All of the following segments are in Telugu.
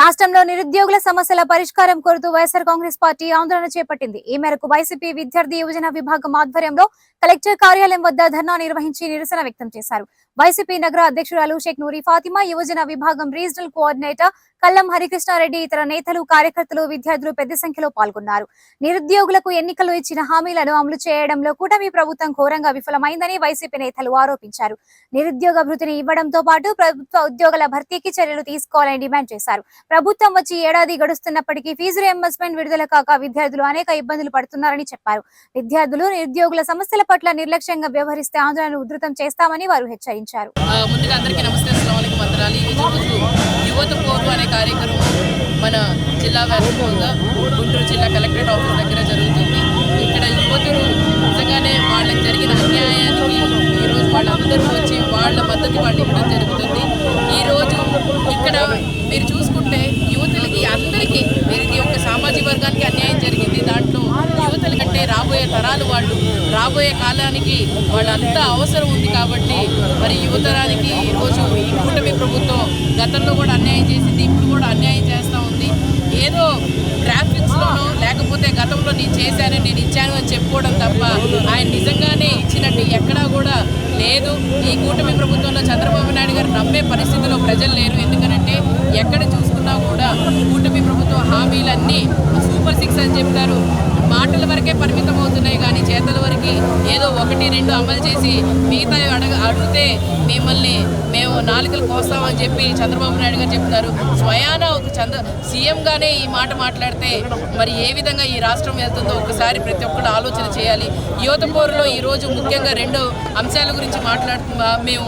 రాష్ట్రంలో నిరుద్యోగుల సమస్యల పరిష్కారం కోరుతూ వైఎస్ఆర్ కాంగ్రెస్ పార్టీ ఆందోళన చేపట్టింది. ఈ మేరకు వైసీపీ విద్యార్థి యువజన విభాగం ఆధ్వర్యంలో కలెక్టర్ కార్యాలయం వద్ద ధర్నా నిర్వహించి నిరసన వ్యక్తం చేశారు. వైసీపీ నగర అధ్యక్షురాలు షేక్ నూరి ఫాతిమా యువజన విభాగం రీజనల్ కోఆర్డినేటర్ కల్లం హరికృష్ణారెడ్డి ఇతర నేతలు కార్యకర్తలు విద్యార్థులు పెద్ద సంఖ్యలో పాల్గొన్నారు. నిరుద్యోగులకు ఎన్నికలు ఇచ్చిన హామీలను అమలు చేయడంలో కూటమి ప్రభుత్వం ఘోరంగా విఫలమైందని వైసీపీ నేతలు ఆరోపించారు. నిరుద్యోగ భృతిని ఇవ్వడంతో పాటు ప్రభుత్వ ఉద్యోగుల భర్తీకి చర్యలు తీసుకోవాలని డిమాండ్ చేశారు. ప్రభుత్వం వచ్చి ఏడాది గడుస్తున్నప్పటికీ ఫీజు రియంబర్స్మెంట్ విడుదల కాక విద్యార్థులు అనేక ఇబ్బందులు పడుతున్నారని చెప్పారు. విద్యార్థులు నిరుద్యోగుల సమస్యల పట్ల నిర్లక్ష్యంగా వ్యవహరిస్తే ఆందోళన ఉధృతం చేస్తామని వారు హెచ్చరించారు. ఆ, ముందుగా అందరికీ నమస్తే అస్సలం మంత్రాలు ఈరోజు యువత పోరు అనే కార్యక్రమం మన జిల్లా వ్యాప్తంగా గుంటూరు జిల్లా కలెక్టరేట్ ఆఫీస్ దగ్గర జరుగుతుంది. ఇక్కడ యువతులు నిజంగానే వాళ్ళకి జరిగిన అన్యాయానికి ఈరోజు వాళ్ళందరూ వచ్చి వాళ్ళ మద్దతు వాళ్ళు ఇవ్వడం జరుగుతుంది ఈరోజు ఇక్కడ మీరు చూసి రాబోయే తరాలు వాళ్ళు. రాబోయే కాలానికి వాళ్ళంతా అవసరం ఉంది కాబట్టి మరి యువతరానికి ఈరోజు ఈ కూటమి ప్రభుత్వం గతంలో కూడా అన్యాయం చేసింది ఇప్పుడు కూడా అన్యాయం చేస్తూ ఉంది. ఏదో ట్రాఫిక్స్లోనో లేకపోతే గతంలో నేను చేశాను నేను ఇచ్చాను అని చెప్పుకోవడం తప్ప ఆయన నిజంగానే ఇచ్చినట్టు ఎక్కడా కూడా లేదు. ఈ కూటమి ప్రభుత్వంలో చంద్రబాబు నాయుడు గారు నమ్మే పరిస్థితిలో ప్రజలు లేరు. ఎందుకంటే ఎక్కడ చూసుకున్నా కూడా కూటమి ప్రభుత్వ హామీలన్నీ సూపర్ సిక్స్ అని చెప్తారు మాటల వరకే పరిమితం అవుతున్నాయి కానీ చేతల వరకు ఏదో ఒకటి రెండు అమలు చేసి మిగతా అడగ అడిగితే మిమ్మల్ని నాలుకలు కోస్తామని చెప్పి చంద్రబాబు నాయుడు గారు చెప్తున్నారు స్వయాన ఒక చంద్ర సీఎంగానే ఈ మాట మాట్లాడితే మరి ఏ విధంగా ఈ రాష్ట్రం వెళ్తుందో ఒకసారి ప్రతి ఒక్కరు ఆలోచన చేయాలి. యువత పోరులో ఈరోజు ముఖ్యంగా రెండు అంశాల గురించి మాట్లాడుతు మేము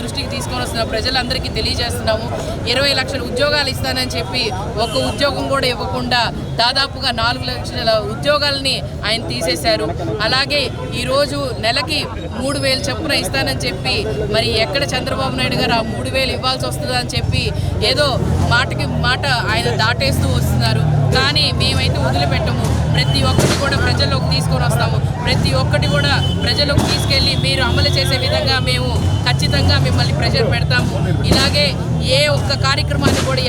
దృష్టికి తీసుకొని వస్తున్నాం ప్రజలందరికీ తెలియజేస్తున్నాము. ఇరవై లక్షల ఉద్యోగాలు ఇస్తానని చెప్పి ఒక ఉద్యోగం కూడా ఇవ్వకుండా దాదాపుగా నాలుగు లక్షల ఉద్యోగాలని ఆయన తీసేశారు. అలాగే ఈరోజు నెలకి మూడు వేలు చొప్పున ఇస్తానని చెప్పి మరి ఎక్కడ చంద్రబాబు నాయుడు దగ్గర మూడు వేలు ఇవ్వాల్సి వస్తుందని చెప్పి ఏదో మాటకి మాట ఆయన దాటేస్తూ వస్తున్నారు. కానీ మేమైతే వదిలిపెట్టము. ప్రతి ఒక్కటి కూడా ప్రజల్లోకి తీసుకొని వస్తాము. ప్రతి ఒక్కటి కూడా ప్రజలకు తీసుకెళ్ళి మీరు అమలు చేసే విధంగా మేము ఖచ్చితంగా మిమ్మల్ని ప్రెషర్ పెడతాము. ఇలాగే ఏ ఒక్క కార్యక్రమాన్ని కూడా